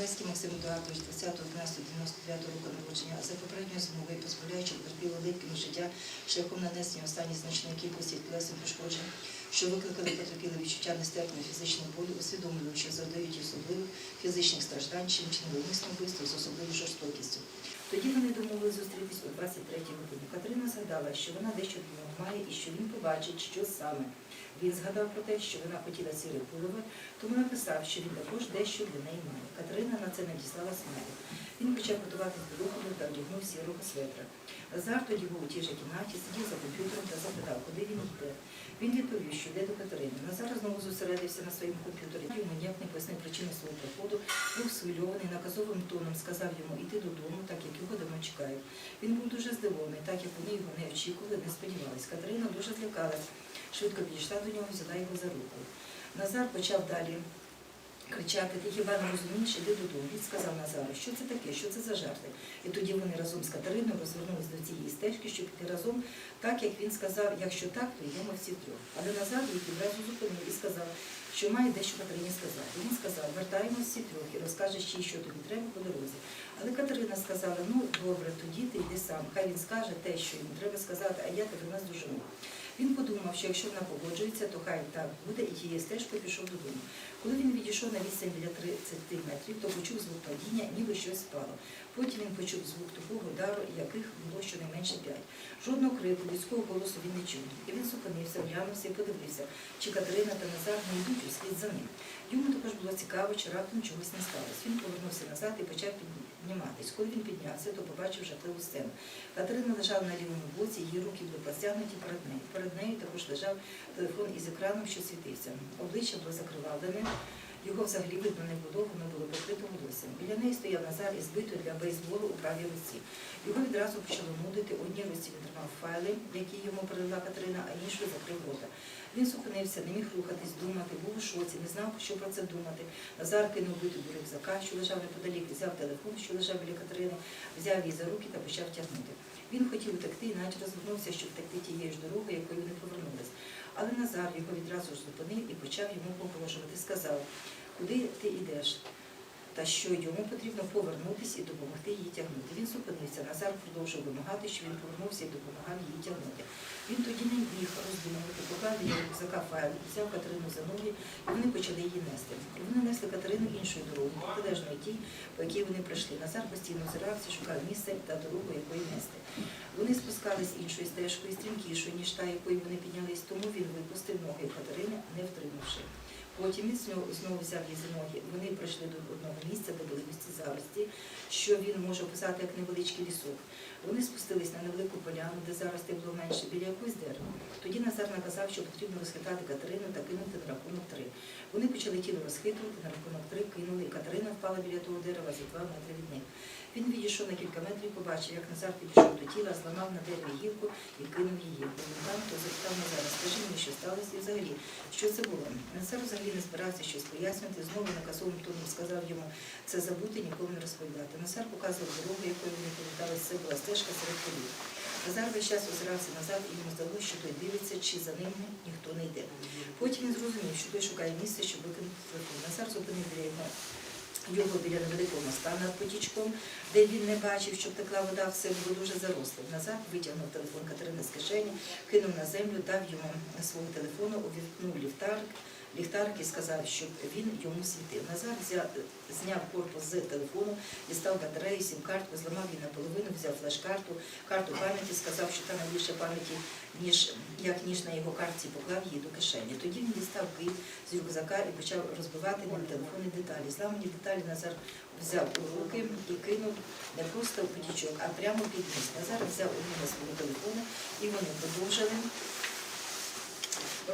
Білецький Максим Едуардович 20.12.99 року народження, а за попередньою змовою позбавляючи потерпіло Липкіну життя шляхом нанесення останньої значної кількості тілесних пошкоджень, що викликали потерпіле відчуття нестерпної фізичної болі, усвідомлювали, що завдають особливих фізичних страждань, чим чинили умисне вбивство з особливою жорстокістю. Тоді вони домовились зустрітись о 23 годині. Катерина згадала, що вона дещо від нього має і що він побачить, що саме. Він згадав про те, що вона хотіла сіре пулове, тому написав, що він також дещо для неї має. Катерина на це надіслала смерть. Він почав готуватись до виходу та одягнув сірого светра. Назар тоді був у тій же кімнаті, сидів за комп'ютером та запитав, куди він йде. Він відповів, що йде до Катерини. Назар зосередився на своєму комп'ютері. Йому ніяк не пояснив причину свого приходу, був схвильований, наказовим тоном сказав йому йти додому, так як його давно чекають. Він був дуже здивований, так як вони його не очікували, не сподівались. Катерина дуже злякалась, швидко підійшла до нього, взяла його за руку. Назар почав далі кричати, ти хіба не розумієш, іди додому. Він сказав Назару, що це таке, що це за жарти. І тоді вони разом з Катериною розвернулись до цієї стежки, щоб піти разом, так як він сказав, якщо так, то йдемо всі трьох. Але Назар їх відразу зупинив і сказав, що має дещо Катерині сказати. Він сказав, вертаємось всі трьох і розкажеш їй, що тобі треба по дорозі. Але Катерина сказала, ну добре, тоді ти йди сам. Хай він скаже те, що йому треба сказати, а я тебе нас дожену. Він подумав, що якщо вона погоджується, то хай так буде, і тією стежкою пішов додому. Коли він відійшов на відстань біля 30 метрів, то почув звук падіння, ніби щось спало. Потім він почув звук тупого удару, яких було щонайменше п'ять. Жодного крику, людського голосу він не чув. І він зупинився, оглянувся і подивився, чи Катерина та Назар не йдуть услід за ним. Йому також було цікаво, чи раптом чогось не сталося. Він повернувся назад і почав підніматись. Коли він піднявся, то побачив жахливу сцену. Катерина лежала на лівому боці, її руки були простягнуті перед нею. Перед нею також лежав телефон із екраном, що світився. Обличчя було закривавлене. Його взагалі видно не було, воно було покрито волоссям. Біля неї стояв Назар із битою для бейсболу у правій руці. Його відразу почало нудити. Одній руці він тримав файли, які йому передала Катерина, а іншою закрив рота. Він зупинився, не міг рухатись, думати, був у шоці, не знав, що про це думати. Назар кинув биту до рюкзака, що лежав неподалік, взяв телефон, що лежав біля Катерини, взяв її за руки та почав тягнути. Він хотів утекти, наче розвернувся, щоб втекти тією ж дорогою, якою вони повернулись. Але Назар його відразу зупинив і почав йому погрожувати. Сказав, куди ти йдеш? Та що йому потрібно повернутися і допомогти її тягнути. Він зупинився. Назар продовжив вимагати, що він повернувся і допомагав її тягнути. Він тоді не міг роздумувати, поклав її рюкзака файл, взяв Катерину за ноги, і вони почали її нести. Вони несли Катерину іншою дорогою, протилежною тій, по якій вони прийшли. Назар постійно озирався, шукав місце та дорогу, якої нести. Вони спускались іншою стежкою, стрімкішою, ніж та, якою вони піднялись, тому він випустив ноги Катерини, не втримавши. Потім він знову, взяв її за ноги. Вони прийшли до одного місця, де були густі зарості, що він може описати як невеличкий лісок. Вони спустились на невелику поляну, де зарости було менше, біля якогось дерева. Тоді Назар наказав, що потрібно розхитати Катерину та кинути на рахунок три. Вони почали тіло розхитувати, на рахунок три кинули, і Катерина впала біля того дерева за два метри від них. Він відійшов на кілька метрів, побачив, як Назар підійшов до тіла, зламав на дереві гілку і кинув її. Він там, то запитав Назара, скажи мені, що сталося і взагалі, що це було. Назар взагалі не збирався щось пояснювати, знову наказовим тоном сказав йому це забути, нікому не розповідати. Назар показував дорогу, якою вони поверталися, це була стежка серед полів. Назар весь час озирався назад, і йому здалося, що той дивиться, чи за ним ніхто не йде. Потім він зрозумів, що той шукає місце, щоб викинути телефон. Назар зупинив біля його його біля невеликого моста над потічком, де він не бачив, щоб текла вода, все було дуже заросло. Назад витягнув телефон Катерини з кишені, кинув на землю, дав йому свого телефону, увімкнув ліхтарик, ліхтарик і сказав, щоб він йому світив. Назар зняв корпус з телефону, дістав батарею, сім-картку, зламав її наполовину, взяв флеш-карту, карту пам'яті, сказав, що там більше пам'яті, ніж як ніж на його картці, поклав її до кишені. Тоді він дістав кит з рюкзака і почав розбивати на телефони деталі. Зламані деталі Назар взяв у руки і кинув не просто в потічок, а прямо під ніс. Назар взяв у нього свого телефону і вони продовжили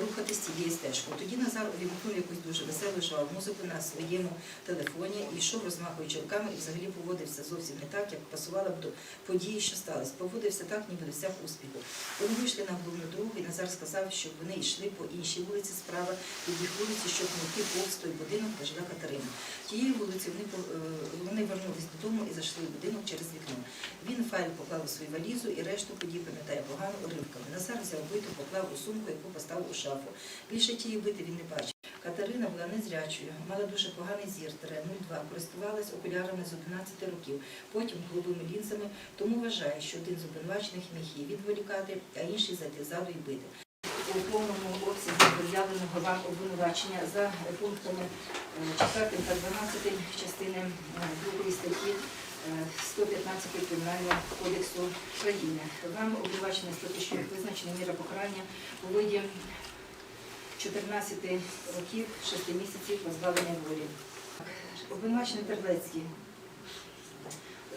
рухатись цією стежкою. Тоді Назар увімкнув якусь дуже веселу жваву музику на своєму телефоні і йшов, розмахуючи руками, і взагалі поводився зовсім не так, як пасувало б до події, що сталося. Поводився так, ніби досяг успіху. Вони вийшли на головну дорогу, і Назар сказав, щоб вони йшли по іншій вулиці справа від їх вулиці, щоб не йти повз той будинок, де жила Катерина. Тією вулицею вони, е, вони вернулись додому і зайшли в будинок через вікно. Він файл поклав у свою валізу і решту подій пам'ятає погано уривками. Назар взяв биту, поклав у сумку, яку поставив у шафу. Більше тієї бити він не бачив. Катерина була незрячою, мала дуже поганий зір, тире 0,2, користувалась окулярами з 11 років, потім голубими лінзами, тому вважає, що один з обвинувачених міг її відволікати, а інший зайти ззаду і бити. У повному обсязі пред'явленого вам обвинувачення за пунктами е, 4 та 12 частини 2 статті е, 115 Кримінального кодексу України. Вам обвинувачення статично визначена міра покарання у виді 14 років 6 місяців позбавлення волі. Обвинувачений Терлецький.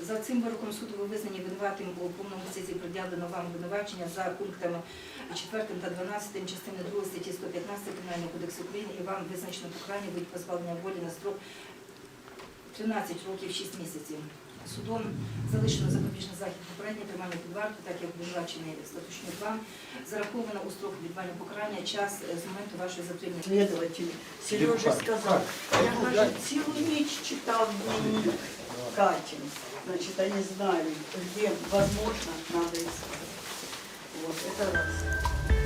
За цим вироком суду ви визнані винуватим у повному обсязі пред'явлено вам обвинувачення за пунктами 4 та 12 частини 2 статті 115 Кримінального кодексу України і вам визначено покарання від позбавлення волі на строк 13 років 6 місяців. Судом залишено запобіжний захід попереднє тримання під вартою, так як обвинувачений статучний вам зараховано у строк відбування покарання час е, з моменту вашої затримання. Следователь Сережа сказал, я говорит, целую ночь читал дневник Кати. Значит, они знали, где возможно надо искать. Вот, это раз.